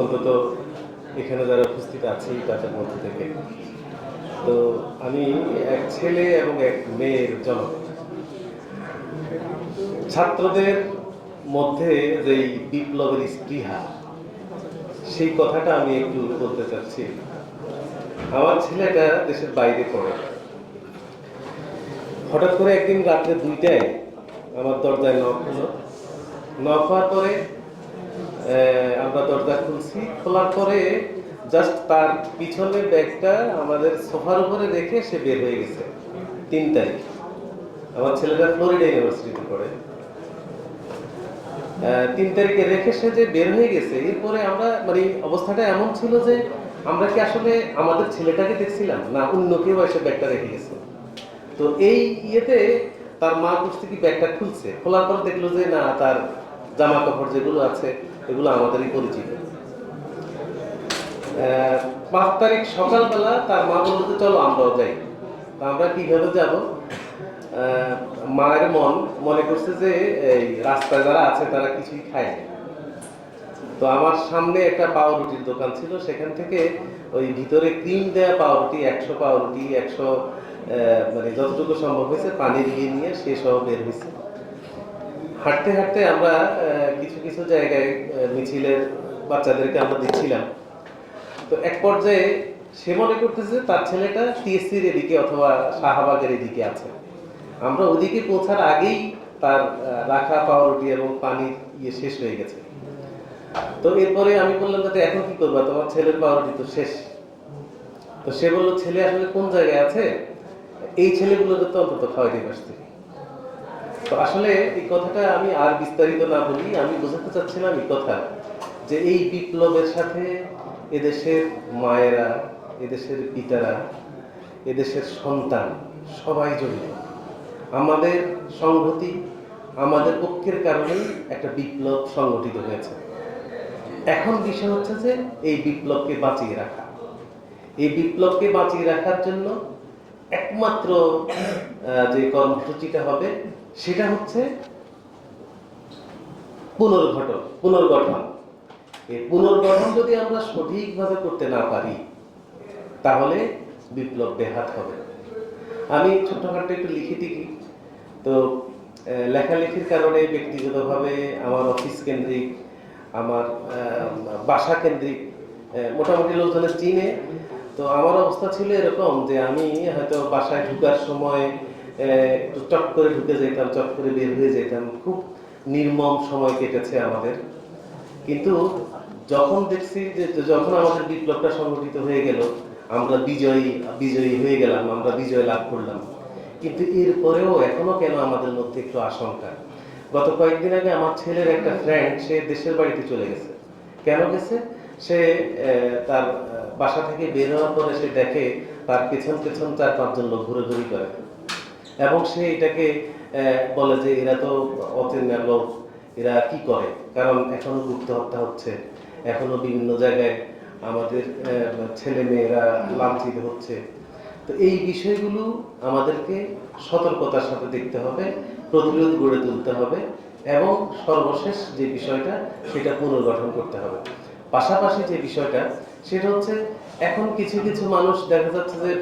অন্তত এখানে যারা উপস্থিত আছে তাদের মধ্যে থেকে। তো আমি এক ছেলে এবং এক মেয়ের জনক। ছাত্রদের মধ্যে যেই বিপ্লবের স্পৃহা, সেই কথাটা আমি একটু বলতে চাচ্ছি। আমার ছেলেটা দেশের বাইরে পড়ে। হঠাৎ করে একদিন রাত্রে দুইটায় আমার দরজায় নখ হলো। নখ হওয়ার পরে আমরা দরজা খুলছি। খোলার পরে জাস্ট তার পিছনের ব্যাগটা আমাদের সোফার উপরে রেখে সে বের হয়ে গেছে। তিন তারিখ আমার ছেলেটা ফ্লোরিডা ইউনিভার্সিটিতে পড়ে। তিন তারিখে রেখে সে যে বের হয়ে গেছে, এরপরে আমরা মানে অবস্থাটা এমন ছিল যে আমরা কি আসলে আমাদের ছেলেটাকে দেখছিলাম না অন্য কেউ এসে ব্যাগটা রেখে গেছে? তো এই ইয়েতে তার মা বুঝতে কি ব্যাগটা খুলছে? খোলার পর দেখল যে না, তার জামা কাপড় যেগুলো আছে, এগুলো আমাদেরই পরিচিত। পাঁচ তারিখ সকালবেলা তার মা বলল যে, চলো আমরাও যাই। আমরা কীভাবে যাব? মায়ের মন মনে করছে যে, এই রাস্তায় যারা আছে তারা কিছুই খায়। তো আমার সামনে একটা পাউরুটির দোকান ছিল, সেখান থেকে ওই ভিতরে ক্রিম দেওয়া পাউরুটি, একশো পাউরুটি, একশো মানে যতটুকু সম্ভব হয়েছে, পানি দিয়ে নিয়ে সে সহ বের হয়েছে। হাঁটতে হাঁটতে আমরা কিছু কিছু জায়গায় মিছিলের বাচ্চাদেরকে আমরা দিচ্ছিলাম তো এক পর্যায়ে সে মনে করতেছে তার ছেলেটা টিএসসির এদিকে অথবা শাহবাগের এদিকে আছে। আমরা ওদিকে পৌঁছার আগেই তার রাখা পাউরুটি এবং পানির ইয়ে শেষ হয়ে গেছে। তো এরপরে আমি বললাম যে এখন কি করবা? তোমার ছেলের পাউরুটি তো শেষ। তো সে বলল, ছেলে আসলে কোন জায়গায় আছে? এই ছেলেগুলোকে তো অন্তত খাওয়াই দিয়ে আসতে আসলে এই কথাটা আমি আর বিস্তারিত না বলি, আমি বোঝাতে চাচ্ছিলাম এই কথা যে এই বিপ্লবের সাথে এদেশের মায়েরা, এদেশের পিতারা, এদেশের সন্তান সবাই জড়িত। আমাদের সংহতি আমাদের পক্ষের কারণেই একটা বিপ্লব সংগঠিত হয়েছে। এখন বিষয় হচ্ছে যে এই বিপ্লবকে বাঁচিয়ে রাখা। এই বিপ্লবকে বাঁচিয়ে রাখার জন্য একমাত্র যে কর্মসূচিটা হবে, সেটা হচ্ছে পুনর্গঠন পুনর্গঠন। এই পুনর্গঠন যদি আমরা সঠিকভাবে করতে না পারি, তাহলে বিপ্লব বেহাত হবে। আমি ছোট্টখাট্ট একটু লিখি টিকি তো লেখালেখির কারণে ব্যক্তিগতভাবে আমার অফিস কেন্দ্রিক, আমার বাসা কেন্দ্রিক মোটামুটি লোকজনের চিনে। তো আমার অবস্থা ছিল এরকম যে আমি হয়তো বাসায় ঢুকার সময় একটু চট করে ঢুকে যেতাম, চট করে বের হয়ে যেতাম। খুব নির্মম সময় কেটেছে আমাদের। কিন্তু যখন দেখছি যে যখন আমাদের বিপ্লবটা সংগঠিত হয়ে গেল, আমরা বিজয়ী বিজয়ী হয়ে গেলাম, আমরা বিজয় লাভ করলাম। কিন্তু এরপরেও এখনও কেন আমাদের মধ্যে একটু আশঙ্কা? গত কয়েকদিন আগে আমার ছেলের একটা ফ্রেন্ড সে দেশের বাড়িতে চলে গেছে। কেন গেছে? সে তার বাসা থেকে বের হওয়ার পরে সে দেখে তার পেছন পেছন চার পাঁচজন লোক ঘুরে করে। এবং সে এটাকে বলে যে এরা তো অচেনা লোক, এরা কি করে? কারণ এখনও গুপ্ত হত্যা হচ্ছে। এখনও বিভিন্ন জায়গায় আমাদের ছেলে মেয়েরা লাঞ্ছিত হচ্ছে। তো এই বিষয়গুলো আমাদেরকে সতর্কতার সাথে দেখতে হবে, প্রতিরোধ গড়ে তুলতে হবে এবং সর্বশেষ যে বিষয়টা, সেটা পুনর্গঠন করতে হবে। পাশাপাশি যে বিষয়টা সেটা হচ্ছে এখন কিছু কিছু মানুষ দেখা যাচ্ছে যে